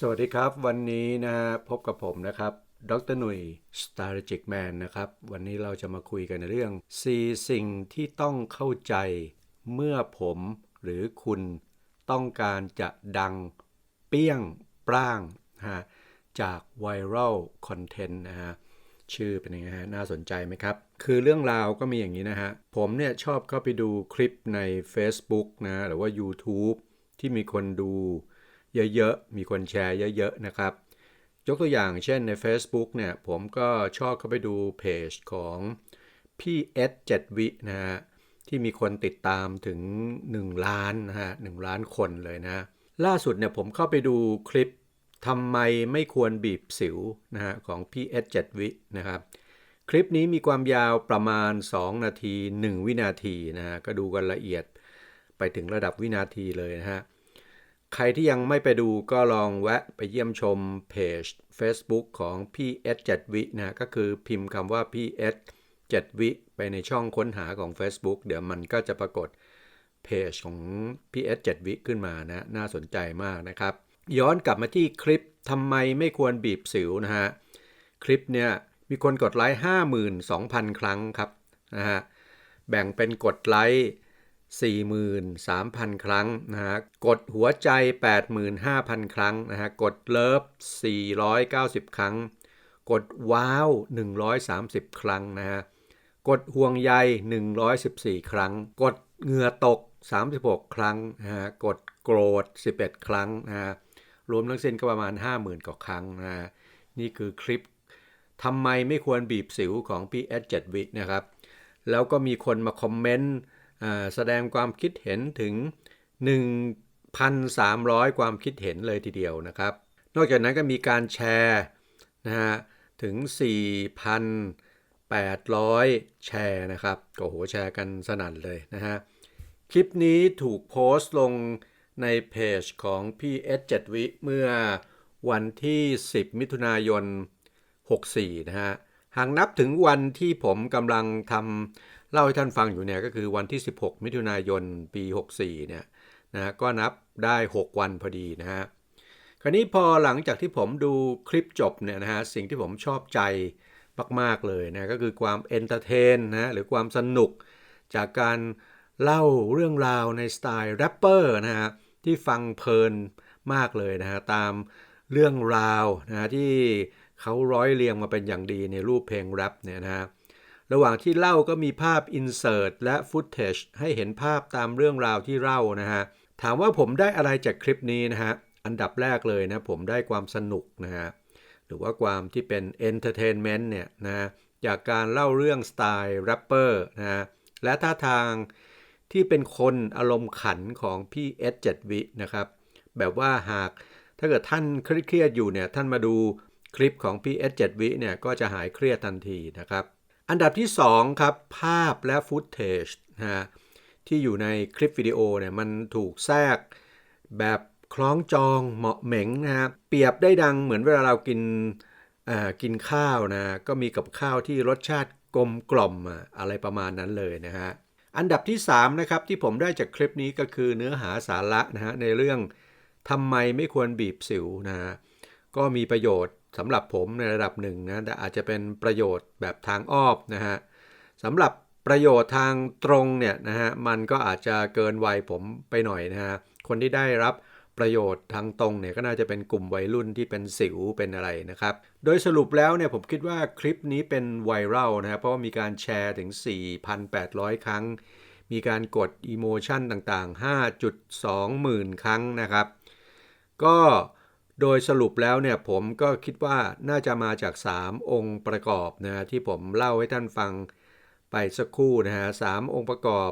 สวัสดีครับ วันนี้นะฮะพบกับผมนะครับ ดรหนุ่ย Strategic Man นะครับ วันนี้เราจะมาคุยกันในเรื่อง 4 สิ่งที่ต้องเข้าใจ เมื่อผมหรือคุณต้องการจะดังเปี้ยงปร้างนะฮะจากไวรัลคอนเทนต์นะฮะชื่อเป็นยังไงฮะน่าสนใจไหมครับ คือเรื่องราวก็มีอย่างนี้นะฮะ ผมเนี่ยชอบเข้าไปดูคลิปใน Facebook นะหรือว่า YouTube ที่มีคนดู เยอะๆ มีคนแชร์เยอะๆ นะครับ ยกตัวอย่างเช่นใน Facebook เนี่ย ผมก็ชอบเข้าไปดูเพจของพี่เอสเจ็ดวินะฮะ ที่มีคนติดตามถึง 1 ล้านนะฮะหล้านคนเลยนะ ล่าสุดเนี่ยผมเข้าไปดูคลิปทำไมไม่ควรบีบสิวนะฮะของพี่เอสเจ็ดวินะครับคลิปนี้มีความยาวประมาณ 2 นาที 1 วินาทีนะฮะก็ดูกันละเอียดไปถึงระดับวินาทีเลยนะฮะ ใครที่ยังไม่ไปดูก็ลองแวะไปเยี่ยมชมเพจ Facebook ของพี่เอส7วินะก็คือพิมพ์คำว่าพี่เอส7วิไปในช่องค้นหาของ Facebook เดี๋ยวมันก็จะปรากฏเพจของพี่เอส7วิขึ้นมานะ น่าสนใจมากนะครับ ย้อนกลับมาที่คลิปทำไมไม่ควรบีบสิวนะฮะ คลิปเนี่ยมีคนกดไลค์ 52,000 ครั้งครับนะฮะ แบ่งเป็นกดไลค์ 43,000 ครั้งนะฮะกดหัวใจ 85,000 ครั้งนะฮะกดเลิฟ 490 ครั้ง กดว้าว 130 ครั้งนะฮะกดห่วงใย 114 ครั้ง กดเหงื่อตก 36 ครั้งนะฮะกดโกรธ 11 ครั้งนะฮะรวมทั้งสิ้นก็ประมาณ 50,000 กว่าครั้งนะฮะนี่คือคลิปทำไมไม่ควรบีบสิวของพี่เอสเจ็ดวินะครับ แล้วก็มีคนมาคอมเมนต์ แสดงความคิดเห็นถึง 1,300 ความคิดเห็นเลยทีเดียวนะครับ นอกจากนั้นก็มีการแชร์นะฮะถึง 4,800 แชร์นะครับก็โหแชร์กันสนั่นเลยนะฮะคลิปนี้ถูกโพสต์ลงในเพจของพี่เอสเจ็ดวิเมื่อวันที่ 10 มิถุนายน 64 นะฮะ หากนับถึงวันที่ผมกำลังทำ เล่าให้ท่านฟังอยู่เนี่ยก็คือวันที่ 16 มิถุนายนปี 64เนี่ยนะก็นับได้ 6 วันพอดีนะฮะคราวนี้พอหลังจากที่ผมดูคลิปจบเนี่ยนะฮะสิ่งที่ผมชอบใจมากๆเลยนะก็คือความเอนเตอร์เทนนะหรือความสนุกจากการเล่าเรื่องราวในสไตล์แรปเปอร์นะฮะที่ฟังเพลินมากเลยนะฮะตามเรื่องราวนะที่เขาร้อยเรียงมาเป็นอย่างดีในรูปเพลงแรปเนี่ยนะฮะ ระหว่างที่เล่าก็มีภาพอินเสิร์ตและฟุตเทจให้เห็นภาพตามเรื่องราวที่เล่านะฮะ ถามว่าผมได้อะไรจากคลิปนี้นะฮะ อันดับแรกเลยนะผมได้ความสนุกนะฮะ หรือว่าความที่เป็นเอนเตอร์เทนเมนต์เนี่ยนะ จากการเล่าเรื่องสไตล์แรปเปอร์นะฮะ และท่าทางที่เป็นคนอารมณ์ขันของพี่เอสเจ็ดวินะครับ แบบว่าหากถ้าเกิดท่านเครียดอยู่เนี่ยท่านมาดูคลิปของพี่เอสเจ็ดวิเนี่ยก็จะหายเครียดทันทีนะครับ อันดับที่ 2 ครับ ภาพและฟุตเทจนะฮะที่อยู่ในคลิปวิดีโอเนี่ยมันถูกแทรกแบบคล้องจองเหมาะเหม็งนะฮะเปรียบได้ดังเหมือนเวลาเรากินกินข้าวนะก็มีกับข้าวที่รสชาติกลมกล่อมอะไรประมาณนั้นเลยนะฮะอันดับที่3นะครับที่ผมได้จากคลิปนี้ก็คือเนื้อหาสาระนะฮะในเรื่องทำไมไม่ควรบีบสิวนะฮะก็มีประโยชน์ สำหรับผมในระดับหนึ่งนะแต่อาจจะเป็นประโยชน์แบบทางอ้อมนะฮะสำหรับประโยชน์ทางตรงเนี่ยนะฮะมันก็อาจจะเกินวัยผมไปหน่อยนะฮะคนที่ได้รับประโยชน์ทางตรงเนี่ยก็น่าจะเป็นกลุ่มวัยรุ่นที่เป็นสิวเป็นอะไรนะครับ โดยสรุปแล้วเนี่ยผมคิดว่าคลิปนี้เป็นไวรัลนะครับเพราะว่ามีการแชร์ถึง 4,800 ครั้ง มีการกดอีโมชันต่างๆ 5.2 หมื่นครั้งนะครับ ก็ โดยสรุปแล้วเนี่ยผมก็คิดว่าน่าจะมาจาก 3 องค์ประกอบนะที่ผมเล่าให้ท่านฟังไปสักครู่นะฮะสองค์ประกอบ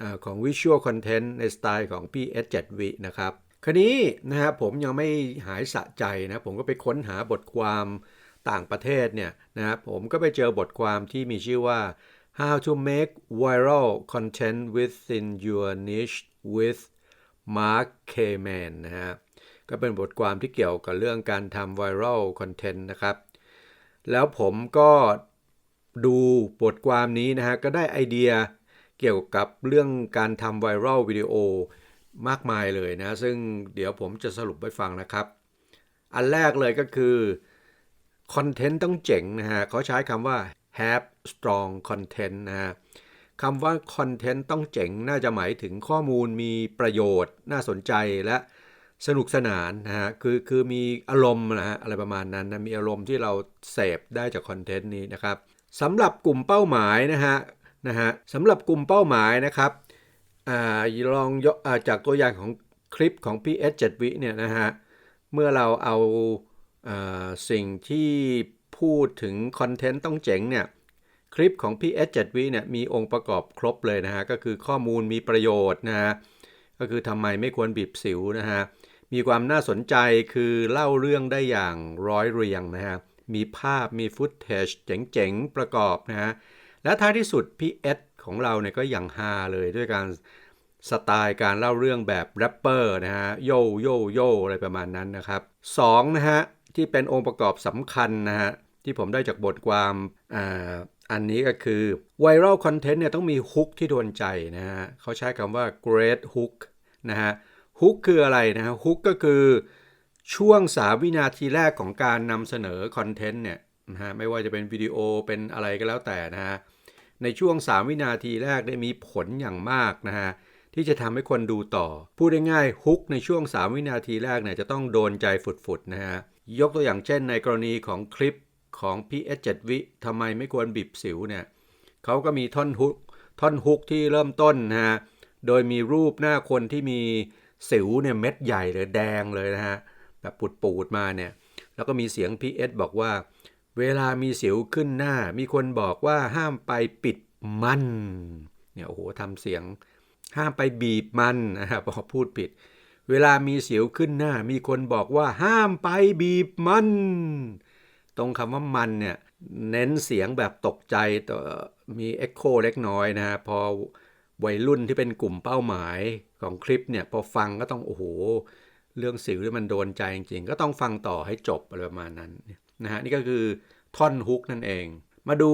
อของ Visual Content ในสไตล์ของพี่ S7V นะครับครนี้นะฮะผมยังไม่หายสะใจนะผมก็ไปค้นหาบทความต่างประเทศเนี่ยนะผมก็ไปเจอบทความที่มีชื่อว่า How to make viral content within your niche with Mark Kamen นะฮะ ก็เป็นบทความที่เกี่ยวกับเรื่องการทำไวรัลคอนเทนต์นะครับ แล้วผมก็ดูบทความนี้นะฮะ ก็ได้ไอเดียเกี่ยวกับเรื่องการทำไวรัลวิดีโอมากมายเลยนะ ซึ่งเดี๋ยวผมจะสรุปให้ฟังนะครับ อันแรกเลยก็คือคอนเทนต์ต้องเจ๋งนะฮะเขาใช้คำว่า have strong content นะฮะคำว่าคอนเทนต์ต้องเจ๋งน่าจะหมายถึงข้อมูลมีประโยชน์ น่าสนใจและ สนุกสนานนะฮะคือคือมีอารมณ์นะฮะอะไรประมาณนั้นนะมีอารมณ์ที่เราเสพได้จากคอนเทนต์นี้นะครับสำหรับกลุ่มเป้าหมายนะฮะนะฮะสำหรับกลุ่มเป้าหมายนะครับอ่าลองยกจากตัวอย่างของคลิปของ PS 7วิเนี่ยนะฮะเมื่อเราเอาสิ่งที่พูดถึงคอนเทนต์ต้องเจ๋งเนี่ยคลิปของ PS 7วิเนี่ยมีองค์ประกอบครบเลยนะฮะก็คือข้อมูลมีประโยชน์นะฮะก็คือทำไมไม่ควรบีบสิวนะฮะ มีความน่าสนใจคือเล่าเรื่องได้อย่างร้อยเรียงนะฮะ มีภาพมีฟุตเทจเจ๋งๆ ประกอบนะฮะ และท้ายที่สุด PS ของเราเนี่ยก็อย่างฮาเลยด้วยการสไตล์การเล่าเรื่องแบบแรปเปอร์นะฮะ โยโยโยอะไรประมาณนั้นนะครับ2นะฮะ ที่เป็นองค์ประกอบสำคัญนะฮะ ที่ผมได้จากบทความอ่าอันนี้ก็คือไวรัลคอนเทนต์เนี่ยต้องมีฮุกที่โดนใจนะฮะเขาใช้คำว่า great hook นะฮะ ฮุกคืออะไรนะฮะฮุกก็คือช่วงสาวินาทีแรกของการนำเสนอคอนเทนต์เนี่ยนะฮะไม่ว่าจะเป็นวิดีโอเป็นอะไรก็แล้วแต่นะฮะในช่วง 3 วินาทีแรกได้มีผลอย่างมากนะฮะที่จะทำให้คนดูต่อ พูดง่ายๆฮุกในช่วง 3 วินาทีแรกเนี่ยจะต้องโดนใจฝุดๆนะฮะยกตัวอย่างเช่นในกรณีของคลิปของ PS 7วิทำไมไม่ควรบีบสิวเนี่ยเขาก็มีท่อนฮุกท่อนฮุกที่เริ่มต้นนะฮะโดยมีรูปหน้าคนที่มี สิวเนี่ยเม็ดใหญ่เลยแดงเลยนะฮะแบบปูดๆมาเนี่ยแล้วก็มีเสียง PS บอกว่า เวลามีสิวขึ้นหน้า มีคนบอกว่าห้ามไปปิดมันเนี่ยโอ้โหทำเสียงห้ามไปบีบมันนะครับพอพูดผิด เวลามีสิวขึ้นหน้า มีคนบอกว่าห้ามไปบีบมัน ตรงคำว่ามันเนี่ยเน้นเสียงแบบตกใจต่อมีเอ็กโคเล็กน้อยนะฮะพอ วัยรุ่นที่เป็นกลุ่มเป้าหมายของคลิปเนี่ยพอฟังก็ต้องโอ้โห เรื่องสิวที่มันโดนใจจริงๆ ก็ต้องฟังต่อให้จบอะไรประมาณนั้นนะฮะนี่ก็คือท่อนฮุกนั่นเอง มาดู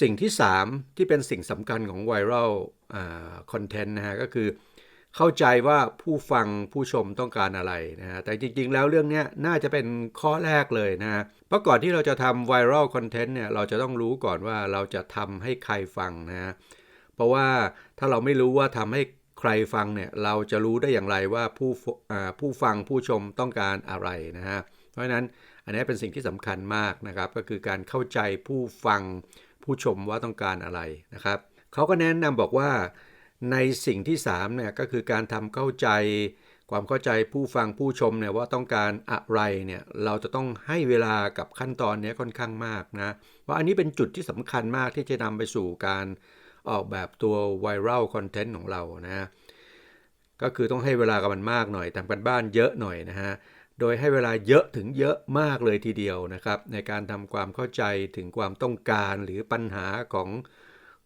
สิ่งที่ 3 ที่เป็นสิ่งสำคัญของไวรัลคอนเทนต์นะฮะก็คือเข้าใจว่าผู้ฟังผู้ชมต้องการอะไรนะฮะแต่จริงๆ แล้วเรื่องนี้น่าจะเป็นข้อแรกเลยนะฮะเพราะก่อนที่เราจะทำไวรัลคอนเทนต์เนี่ยเราจะต้องรู้ก่อนว่าเราจะทำให้ใครฟังนะฮะ เพราะว่าถ้าเราไม่รู้ว่าทำให้ใครฟังเนี่ยเราจะรู้ได้อย่างไรว่าผู้ผู้ฟังผู้ชมต้องการอะไรนะฮะเพราะฉะนั้นอันนี้เป็นสิ่งที่สำคัญมากนะครับ ก็คือการเข้าใจผู้ฟังผู้ชมว่าต้องการอะไรนะครับเขาก็แนะนำบอกว่าในสิ่งที่3เนี่ยก็คือการทำเข้าใจความเข้าใจผู้ฟังผู้ชมเนี่ยว่าต้องการอะไรเนี่ยเราจะต้องให้เวลากับขั้นตอนนี้ค่อนข้างมากนะว่าอันนี้เป็นจุดที่สำคัญมากที่จะนำไปสู่การ ออกแบบตัวไวรัลคอนเทนต์ของเรานะ ก็คือต้องให้เวลากับมันมากหน่อยทำกันบ้านเยอะหน่อยนะฮะ โดยให้เวลาเยอะถึงเยอะมากเลยทีเดียวนะครับ ในการทำความเข้าใจถึงความต้องการหรือปัญหาของ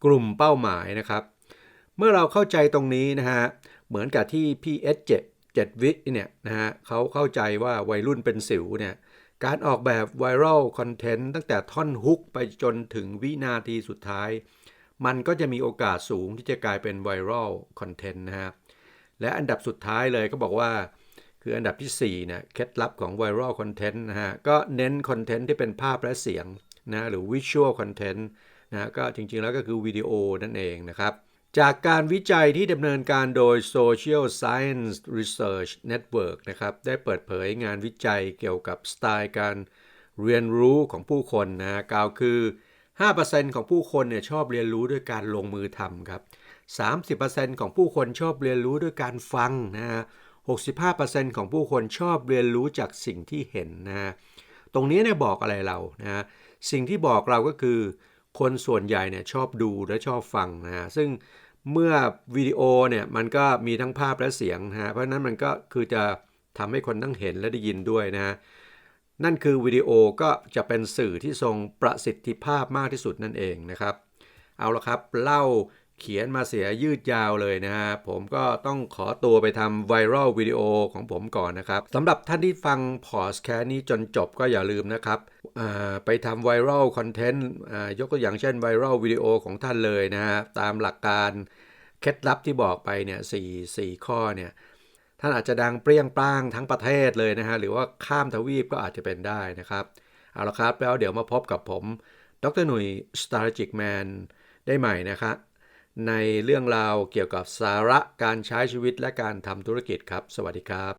กลุ่มเป้าหมายนะครับ เมื่อเราเข้าใจตรงนี้นะฮะ เหมือนกับที่ PS7 7 วิเนี่ยนะฮะเขาเข้าใจว่าวัยรุ่นเป็นสิวเนี่ยการออกแบบไวรัลคอนเทนต์ตั้งแต่ท่อนฮุกไปจนถึงวินาทีสุดท้าย มันก็จะมีโอกาสสูงที่จะกลายเป็นไวรัลคอนเทนต์นะฮะและอันดับสุดท้ายเลยก็บอกว่า คืออันดับที่4เนี่ยเคล็ดลับของไวรัลคอนเทนต์นะฮะก็เน้นคอนเทนต์ที่เป็นภาพและเสียงนะหรือวิชวลคอนเทนต์นะก็จริงๆแล้วก็คือวิดีโอนั่นเองนะครับจากการวิจัยที่ดำเนินการโดย Social Science Research Network นะครับได้เปิดเผยงานวิจัยเกี่ยวกับสไตล์การเรียนรู้ของผู้คนนะกล่าวคือ 5%ของผู้คนเนี่ยชอบเรียนรู้ด้วยการลงมือทำครับ 30%ของผู้คนชอบเรียนรู้ด้วยการฟังนะฮะ65%ของผู้คนชอบเรียนรู้จากสิ่งที่เห็นนะฮะตรงนี้เนี่ยบอกอะไรเรานะฮะสิ่งที่บอกเราก็คือ คนส่วนใหญ่เนี่ยชอบดูและชอบฟังนะฮะซึ่งเมื่อวิดีโอเนี่ยมันก็มีทั้งภาพและเสียงนะฮะเพราะนั้นมันก็คือจะทำให้คนทั้งเห็นและได้ยินด้วยนะฮะ นั่นคือวิดีโอก็จะเป็นสื่อที่ทรงประสิทธิภาพมากที่สุดนั่นเองนะครับ เอาละครับเล่าเขียนมาเสียยืดยาวเลยนะฮะผมก็ต้องขอตัวไปทำไวรัลวิดีโอของผมก่อนนะครับสำหรับท่านที่ฟังพอสแคนี้จนจบก็อย่าลืมนะครับไปทำไวรัลคอนเทนต์ยกตัวอย่างเช่นไวรัลวิดีโอของท่านเลยนะฮะตามหลักการเคล็ดลับที่บอกไปเนี่ยสี่สี่ข้อเนี่ย ท่านอาจจะดังเปรี้ยงปร้างทั้งประเทศเลยนะฮะหรือว่าข้ามทวีปก็อาจจะเป็นได้นะครับเอาละครับแล้วเดี๋ยวมาพบกับผม ดรหนุ่ย Strategic Man ได้ใหม่นะครับในเรื่องราวเกี่ยวกับสาระการใช้ชีวิตและการทำธุรกิจครับ สวัสดีครับ